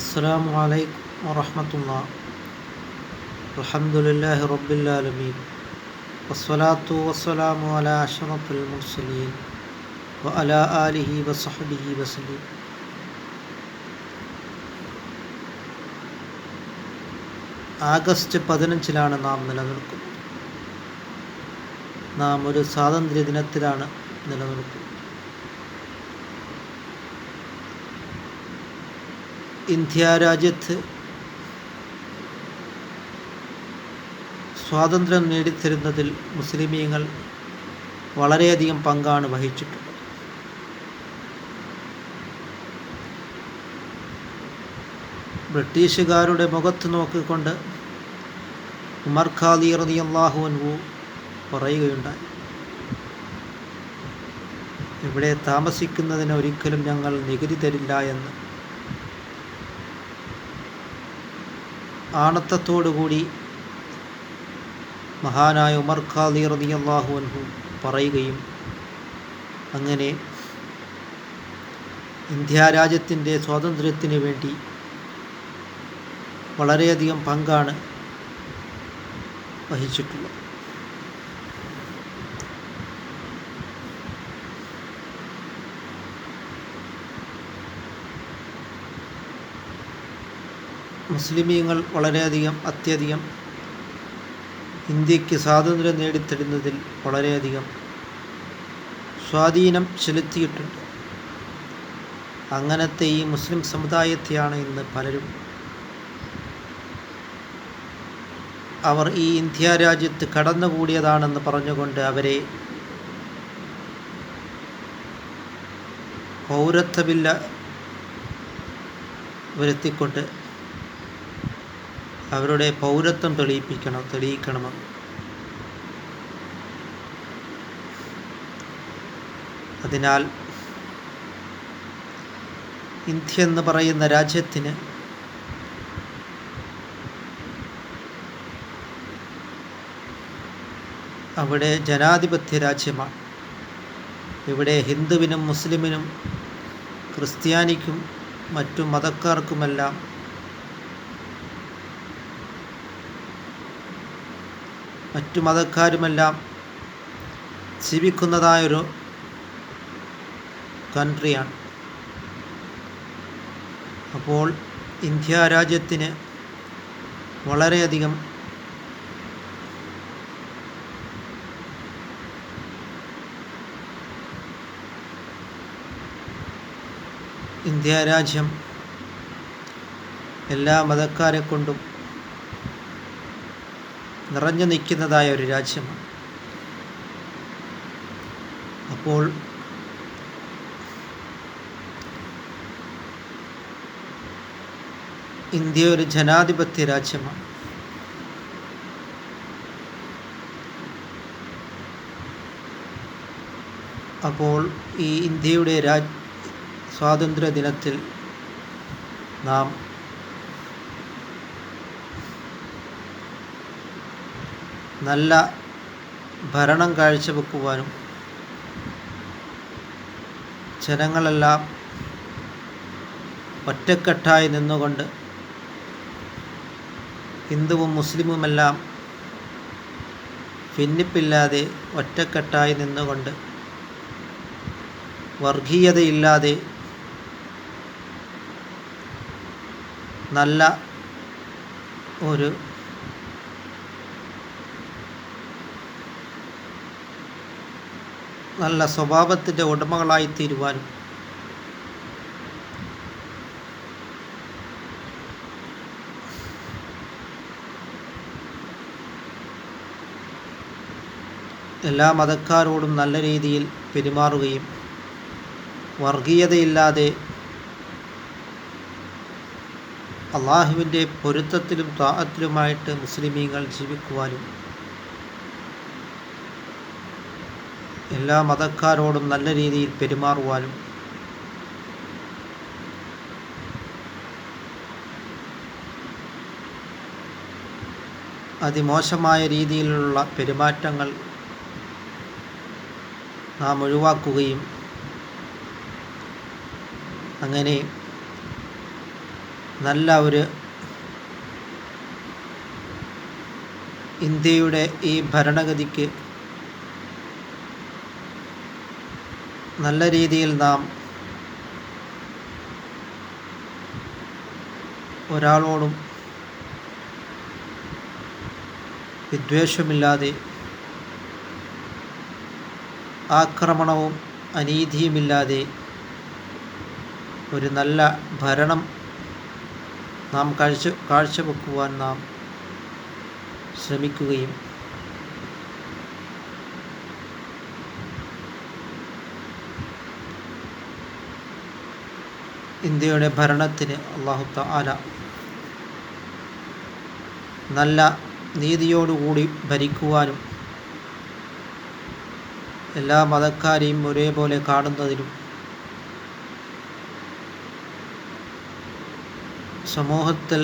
السلام عليكم ورحمة الله الحمد لله رب العالمين والصلاة والسلام على أشرف المرسلين وعلى آله وصحبه وسلم August പതിനഞ്ചിലാണ് നാം നിലനിൽക്കുന്നത് നാം ഒരു സ്വാതന്ത്ര്യ ദിനത്തിലാണ് നിലനിൽക്കുന്നത് ഇന്ത്യ രാജ്യത്ത് സ്വാതന്ത്ര്യം നേടിത്തരുന്നതിൽ മുസ്ലിമീങ്ങൾ വളരെയധികം പങ്കാണ് വഹിച്ചിട്ടുള്ളത്. ബ്രിട്ടീഷുകാരുടെ മുഖത്ത് നോക്കിക്കൊണ്ട് ഉമർ ഖാദി റളിയല്ലാഹു അൻഹു പറയുകയുണ്ടായി ഇവിടെ താമസിക്കുന്നതിന് ഒരിക്കലും ഞങ്ങൾ നികുതി തരില്ല എന്ന്. ആണത്തത്തോടുകൂടി മഹാനായ ഉമർ ഖാദി റളിയല്ലാഹു അൻഹു പറയുകയും അങ്ങനെ ഇന്ത്യ രാജ്യത്തിന്റെ സ്വാതന്ത്ര്യത്തിന് വേണ്ടി വളരെയധികം പങ്കാണ് വഹിച്ചിട്ടുള്ളത്. മുസ്ലിമീങ്ങൾ വളരെയധികം അത്യധികം ഇന്ത്യയ്ക്ക് സ്വാതന്ത്ര്യം നേടിത്തരുന്നതിൽ വളരെയധികം സ്വാധീനം ചെലുത്തിയിട്ടുണ്ട്. അങ്ങനത്തെ ഈ മുസ്ലിം സമുദായത്തെയാണ് ഇന്ന് പലരും അവർ ഈ ഇന്ത്യ രാജ്യത്ത് കടന്നുകൂടിയതാണെന്ന് പറഞ്ഞുകൊണ്ട് അവരെ പൗരത്വമില്ല വരുത്തിക്കൊണ്ട് അവരുടെ പൗരത്വം തെളിയിപ്പിക്കണം തെളിയിക്കണമെന്ന് അതിനാൽ ഇന്ത്യ എന്ന് പറയുന്ന രാജ്യത്തിന് അവിടെ ജനാധിപത്യ രാജ്യമാണ്. ഇവിടെ ഹിന്ദുവിനും മുസ്ലിമിനും ക്രിസ്ത്യാനിക്കും മറ്റു മതക്കാർക്കുമെല്ലാം മറ്റു മതക്കാരുമെല്ലാം ജീവിക്കുന്നതായൊരു കൺട്രിയാണ്. അപ്പോൾ ഇന്ത്യ രാജ്യത്തിന് വളരെയധികം ഇന്ത്യ രാജ്യം എല്ലാ മതക്കാരെ കൊണ്ടും നിറഞ്ഞു നിൽക്കുന്നതായ ഒരു രാജ്യമാണ്. അപ്പോൾ ഇന്ത്യ ഒരു ജനാധിപത്യ രാജ്യമാണ്. അപ്പോൾ ഈ ഇന്ത്യയുടെ രാജ് സ്വാതന്ത്ര്യ ദിനത്തിൽ നാം നല്ല ഭരണം കാഴ്ചവെക്കുവാനും ജനങ്ങളെല്ലാം ഒറ്റക്കെട്ടായി നിന്നുകൊണ്ട് ഹിന്ദുവും മുസ്ലിമുമെല്ലാം ഭിന്നിപ്പില്ലാതെ ഒറ്റക്കെട്ടായി നിന്നുകൊണ്ട് വർഗീയതയില്ലാതെ നല്ല ഒരു നല്ല സ്വഭാവത്തിന്റെ ഉടമകളായി തീരുവാനും എല്ലാ മതക്കാരോടും നല്ല രീതിയിൽ പെരുമാറുകയും വർഗീയതയില്ലാതെ അള്ളാഹുവിന്റെ പൊരുത്തത്തിലും താഹത്തിലുമായിട്ട് മുസ്ലിമീങ്ങൾ ജീവിക്കുവാനും എല്ലാ മതക്കാരോടും നല്ല രീതിയിൽ പെരുമാറുവാനും അതിമോശമായ രീതിയിലുള്ള പെരുമാറ്റങ്ങൾ നാം ഒഴിവാക്കുകയും അങ്ങനെ നല്ല ഒരു ഇന്ത്യയുടെ ഈ ഭരണഗതിക്ക് നല്ല രീതിയിൽ നാം ഒരാളോടും വിദ്വേഷമില്ലാതെ ആക്രമണവും അനീതിയുമില്ലാതെ ഒരു നല്ല ഭരണം നാം കാഴ്ച കാഴ്ചവെക്കുവാൻ നാം ശ്രമിക്കുകയും ഇന്ത്യയുടെ ഭരണത്തിന് അള്ളാഹു താല നല്ല നീതിയോടുകൂടി ഭരിക്കുവാനും എല്ലാ മതക്കാരെയും ഒരേപോലെ കാണുന്നതിനും സമൂഹത്തിൽ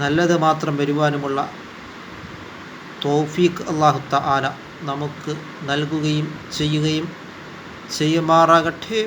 നല്ലത് മാത്രം വരുവാനുമുള്ള തോഫീഖ് അള്ളാഹു തആല നമുക്ക് നൽകുകയും ചെയ്യുകയും ചെയ്യുമാറാകട്ടെ.